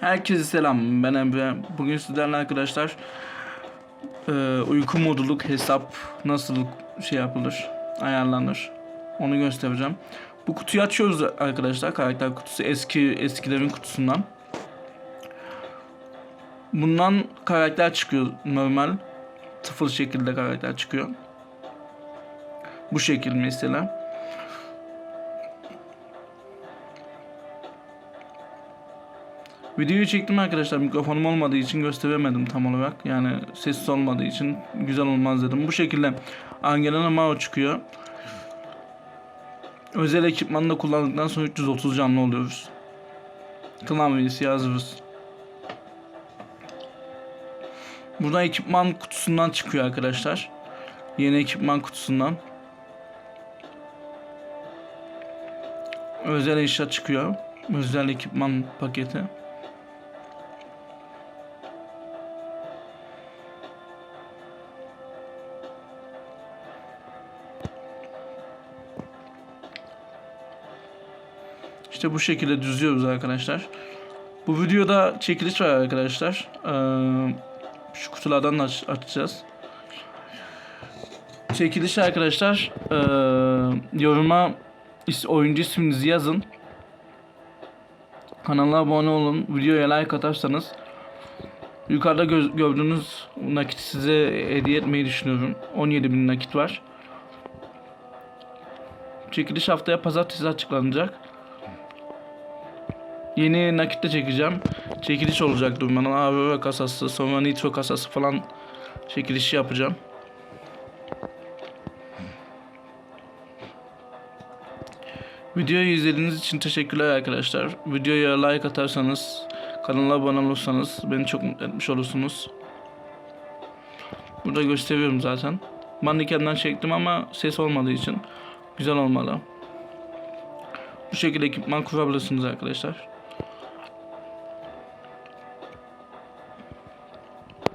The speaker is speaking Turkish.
Herkese selam. Ben Emre. Bugün sizlerle arkadaşlar e, uyku moduluk hesap nasıl şey yapılır, ayarlanır onu göstereceğim. Bu kutuyu açıyoruz arkadaşlar. Karakter kutusu eski eskilerin kutusundan. Bundan karakter çıkıyor normal. Sıfır şekilde karakter çıkıyor. Bu şekil mesela. Videoyu çektim arkadaşlar mikrofonum olmadığı için gösteremedim tam olarak. Yani sessiz olmadığı için güzel olmaz dedim. Bu şekilde Angelina Mao çıkıyor. Özel ekipmanı da kullandıktan sonra 330 canlı oluyoruz. Klavyesi hazırız. Buradan ekipman kutusundan çıkıyor arkadaşlar. Yeni ekipman kutusundan. Özel eşya çıkıyor. Özel ekipman paketi. İşte bu şekilde düzüyoruz arkadaşlar. Bu videoda çekiliş var arkadaşlar. Ee, şu kutulardan da aç- açacağız. Çekiliş arkadaşlar. Ee, yoruma is- oyuncu isminizi yazın. Kanala abone olun. Videoya like atarsanız yukarıda gö- gördüğünüz nakit size hediye etmeyi düşünüyorum. 17 bin nakit var. Çekiliş haftaya pazartesi açıklanacak. Yeni nakitte çekeceğim. Çekiliş olacak durmadan. AVV kasası, sonra nitro kasası falan çekilişi yapacağım. Videoyu izlediğiniz için teşekkürler arkadaşlar. Videoya like atarsanız, kanala abone olursanız beni çok mutlu etmiş olursunuz. Burada gösteriyorum zaten. Bandicam'dan çektim ama ses olmadığı için güzel olmalı. Bu şekilde ekipman kurabilirsiniz arkadaşlar.